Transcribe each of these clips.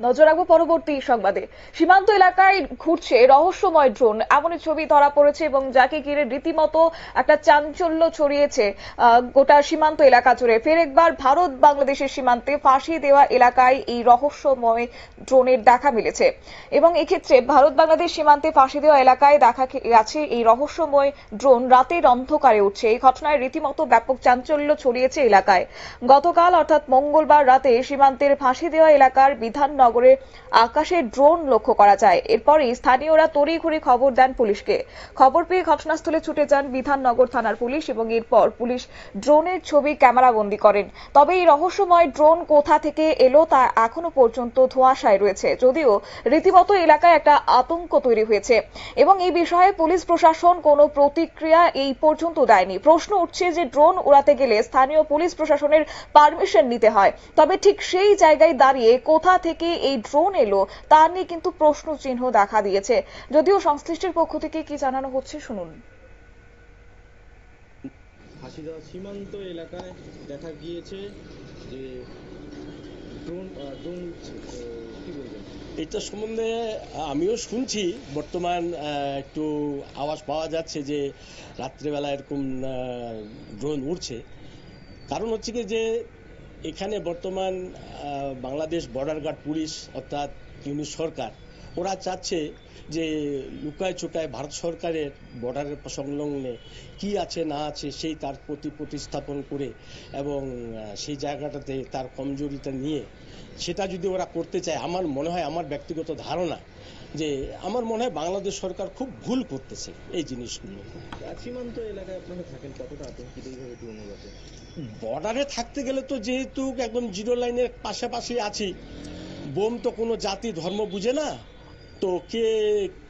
নজর রাখব পরবর্তী সংবাদে। সীমান্ত এলাকায় ঘুরছে রহস্যময় ড্রোন। এমনই ছবি ধরা পড়েছে এবং যাকে ঘিরে রীতিমতো একটা চাঞ্চল্য ছড়িয়েছে গোটা সীমান্ত এলাকা জুড়ে। ফের একবার ভারত বাংলাদেশের সীমান্তে ফাঁসি দেওয়া এলাকায় এই রহস্যময় ড্রোনের দেখা মিলেছে। এবং এক্ষেত্রে ভারত বাংলাদেশ সীমান্তে ফাঁসি দেওয়া এলাকায় দেখা গেছে এই রহস্যময় ড্রোন রাতের অন্ধকারে উঠছে। এই ঘটনায় রীতিমতো ব্যাপক চাঞ্চল্য ছড়িয়েছে এলাকায়। গতকাল, অর্থাৎ মঙ্গলবার রাতে সীমান্তের ফাঁসি দেওয়া এলাকার বিধাননগরে আকাশে ড্রোন লক্ষ্য করা যায়। এরপরই স্থানীয়রা তড়িঘড়ি খবর দেন পুলিশকে। খবর পেয়ে ঘটনাস্থলে ছুটে যান বিধাননগর থানার পুলিশ এবং এরপর পুলিশ ড্রোনের ছবি ক্যামেরাবন্দি করেন। তবে এই রহস্যময় ড্রোন কোথা থেকে এলো তা এখনও পর্যন্ত ধোঁয়াশায় রয়েছে। যদিও রীতিমতো এলাকায় একটা আতঙ্ক তৈরি হয়েছে এবং এই বিষয়ে পুলিশ প্রশাসন কোনো প্রতিক্রিয়া এই পর্যন্ত দেয়নি। প্রশ্ন উঠছে যে ড্রোন উড়াতে গেলে স্থানীয় পুলিশ প্রশাসনের পারমিশন নিতে হয়। তবে ঠিক সেই জায়গায় দাঁড়িয়ে কোথা থেকে এই ড্রোন এলো তা নিয়ে কিন্তু প্রশ্ন চিহ্ন দেখা দিয়েছে। যদিও সংশ্লিষ্টের পক্ষ থেকে কি জানানো হচ্ছে শুনুন। হাসিদা সীমান্ত এলাকায় দেখা গিয়েছে যে ড্রোন ড্রোন উঠছে কি বলবেন? এটা সম্বন্ধে আমিও শুনছি। বর্তমান আহ, একটু আওয়াজ পাওয়া যাচ্ছে যে রাত্রেবেলা এরকম ড্রোন উড়ছে। কারণ হচ্ছে কি যে এখানে বর্তমান বাংলাদেশ বর্ডার গার্ড পুলিশ অর্থাৎ ইউনি সরকার ওরা চাচ্ছে যে লুকায় চুকায় ভারত সরকারের বর্ডারের সংলগ্নে কি আছে না আছে সেই তার প্রতি প্রতিস্থাপন করে এবং সেই জায়গাটাতে তার কমজোরিটা নিয়ে সেটা যদি ওরা করতে চায় আমার মনে হয় আমার ব্যক্তিগত ধারণা যে আমার মনে হয় বাংলাদেশ সরকার খুব ভুল করতেছে এই জিনিসগুলো। সীমান্ত এলাকায় আপনারা থাকেন কতটা আতঙ্কিত বর্ডারে থাকতে গেলে তো যেহেতু একদম জিরো লাইনের পাশাপাশি আছি বোম তো কোনো জাতি ধর্ম বুঝে না। তো কে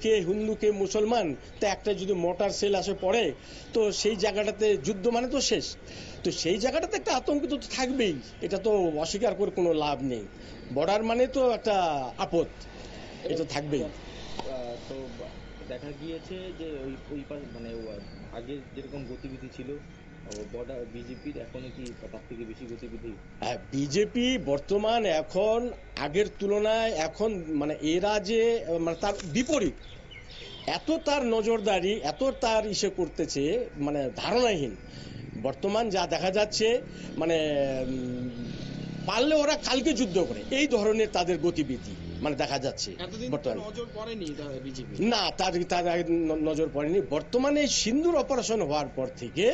কে হিন্দু, কে মুসলমান? তা একটা যদি মোটর সেল আসে পড়ে, তো সেই জায়গাটাতে যুদ্ধ মানে তো শেষ। তো সেই জায়গাটাতে একটা আতঙ্কিত তো থাকবেই, এটা তো অস্বীকার করে কোনো লাভ নেই। বর্ডার মানে তো একটা আপদ, এটা থাকবেই। তো দেখা গিয়েছে যে ওই ওই মানে আগে যেরকম গতিবিধি ছিল হ্যাঁ বিজেপি বর্তমান এখন আগের তুলনায় এখন মানে এরা যে মানে তার বিপরীত। এত তার নজরদারি, এত তার ইসে করতেছে মানে ধারণাহীন। বর্তমান যা দেখা যাচ্ছে মানে পারলে ওরা কালকে যুদ্ধ করে। এই ধরনের তাদের গতিবিধি। মানে দেখা যাচ্ছে বর্তমানে। না তার তার নজর পড়েনি। বর্তমানে এই সিন্দুর অপারেশন হওয়ার পর থেকে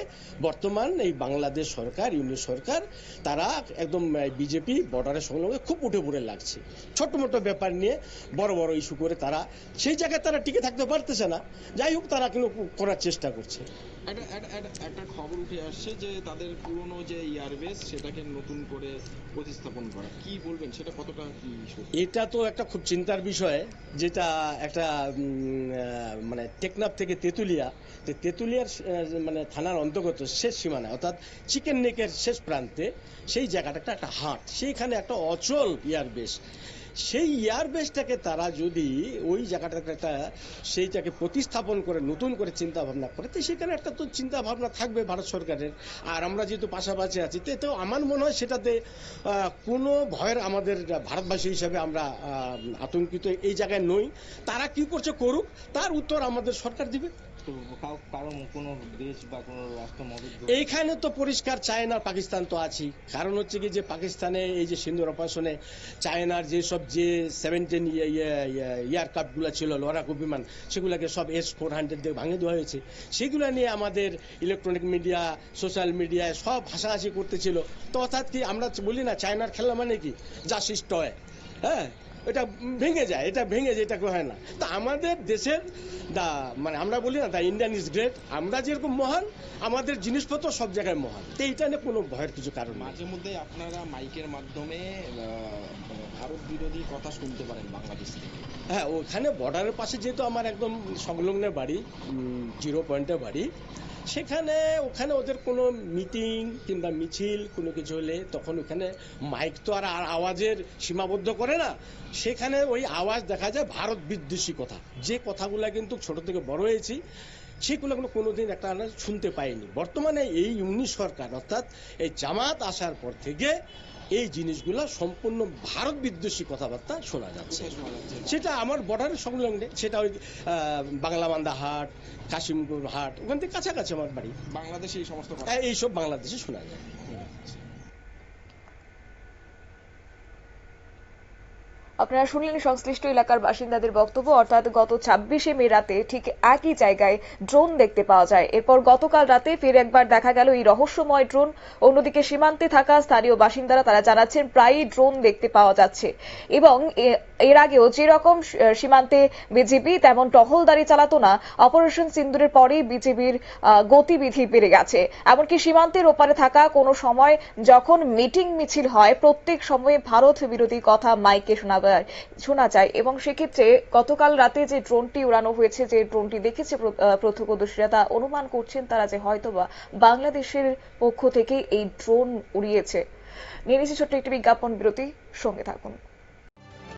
বর্তমান এই বাংলাদেশ সরকার ইউনিট সরকার তারা একদম বিজেপি বর্ডারের সংলগ্নে খুব উঠে পড়ে লাগছে। ছোট মোটো ব্যাপার নিয়ে বড় বড় ইস্যু করে তারা সেই জায়গায় তারা টিকে থাকতে পারতেছে না। যাই হোক তারা কিন্তু করার চেষ্টা করছে। একটা খবর উঠে আসছে যে তাদের পুরনো যে এয়ারবেস সেটাকে নতুন করে প্রতিস্থাপন করা। কি বলবেন? সেটা কতটা কি এটা তো একটা খুব চিন্তার বিষয়, যেটা একটা মানে টেকনাফ থেকে তেঁতুলিয়া তো তেঁতুলিয়ার মানে থানার অন্তর্গত শেষ সীমানা অর্থাৎ চিকেন নেকের শেষ প্রান্তে, সেই জায়গাটা একটা হাট, সেইখানে একটা অচল এয়ারবেস সেই এয়ারবেসটাকে তারা যদি ওই জায়গাটাকে একটা সেইটাকে প্রতিস্থাপন করে, নতুন করে চিন্তা ভাবনা করে, তো সেখানে একটা তো চিন্তা ভাবনা থাকবে ভারত সরকারের। আর আমরা যেহেতু পাশাপাশি আছি, তো আমার মনে হয় সেটাতে কোনো ভয়ের আমাদের ভারতবাসী হিসাবে আমরা আতঙ্কিত এই জায়গায় নই। তারা কি করছে করুক, তার উত্তর আমাদের সরকার দিবে। এইখানে তো পরিষ্কার চায়না, পাকিস্তান তো আছেই। কারণ হচ্ছে কি যে পাকিস্তানে এই যে সিন্ধুর অপারেশনে চায়নার যেসব যে সেভেন্টিন এয়ারক্রাফটগুলো ছিল, লড়াকু বিমান, সেগুলোকে সব এস ফোর হান্ড্রেড দিয়ে ভাঙে দেওয়া হয়েছে। সেগুলো নিয়ে আমাদের ইলেকট্রনিক মিডিয়া সোশ্যাল মিডিয়ায় সব হাসাহাসি করতেছিল। তো অর্থাৎ কি আমরা বলি না, চায়নার খেলা মানে কি? জাসিস টয় হ্যাঁ? এটা ভেঙে যায় এটা ভেঙে যায় এটা হয় না। তা আমাদের দেশের দা মানে আমরা বলি না দা ইন্ডিয়ান ইজ গ্রেট আমরা যেরকম মহান আমাদের জিনিসপত্র সব জায়গায় মহান। তো এইটা নিয়ে কোনো ভয়ের কিছু কারণ মাঝে মধ্যে আপনারা মাইকের মাধ্যমে ভারত বিরোধী কথা শুনতে পারেন বাংলাদেশ থেকে। হ্যাঁ ওখানে বর্ডারের পাশে যেহেতু আমার একদম সংলগ্ন বাড়ি জিরো পয়েন্টে বাড়ি সেখানে ওখানে ওদের কোনো মিটিং কিংবা মিছিল, কোনো কিছু হলে তখন ওখানে মাইক তো আর আওয়াজের সীমাবদ্ধ করে না। সেখানে ওই আওয়াজ দেখা যায় ভারত বিদ্বেষী কথা। যে কথাগুলো কিন্তু ছোট থেকে বড় হয়েছি সেগুলো কোনো কোনোদিন একটা আমরা শুনতে পাইনি। বর্তমানে এই ইউনি সরকার অর্থাৎ এই জামাত আসার পর থেকে এই জিনিসগুলো সম্পূর্ণ ভারত বিদ্বেষী কথাবার্তা শোনা যাচ্ছে। সেটা আমার বর্ডারের সংলগ্নে সেটা ওই বাংলামান্দা হাট কাশিমপুর হাট ওখান থেকে কাছাকাছি আমার বাড়ি। বাংলাদেশে এই সমস্ত হ্যাঁ, এইসব বাংলাদেশে শোনা যায়। আপনারা শুনলেন সংশ্লিষ্ট এলাকার বাসিন্দাদের বক্তব্য। অর্থাৎ গত ছাব্বিশে মে রাতে ঠিক একই জায়গায় ড্রোন দেখতে পাওয়া যায়। এরপর গতকাল রাতে ফের একবার দেখা গেল এই রহস্যময় ড্রোন। অন্যদিকে সীমান্তে থাকা স্থানীয় বাসিন্দারা তারা জানাচ্ছেন প্রায়ই ড্রোন দেখতে পাওয়া যাচ্ছে। এবং এর আগেও যেরকম সীমান্তে বিজেপি তেমন টহলদারি চালাতো না, অপারেশন সিন্দুরের পরেই বিজেপির গতিবিধি বেড়ে গেছে। এমনকি সীমান্তের ওপারে থাকা কোনো সময় যখন মিটিং মিছিল হয়, প্রত্যেক সময়ে ভারত বিরোধী কথা মাইকে শোনা শোনা যায়। এবং সেক্ষেত্রে গতকাল রাতে যে ড্রোনটি উড়ানো হয়েছে, যে ড্রোনটি দেখেছে প্রত্যক্ষদর্শীরা, তা অনুমান করছেন তারা যে হয়তোবা বাংলাদেশের পক্ষ থেকে এই ড্রোন উড়িয়েছে। নিয়ে নিচ্ছে ছোট্ট একটি বিজ্ঞাপন বিরতি, সঙ্গে থাকুন।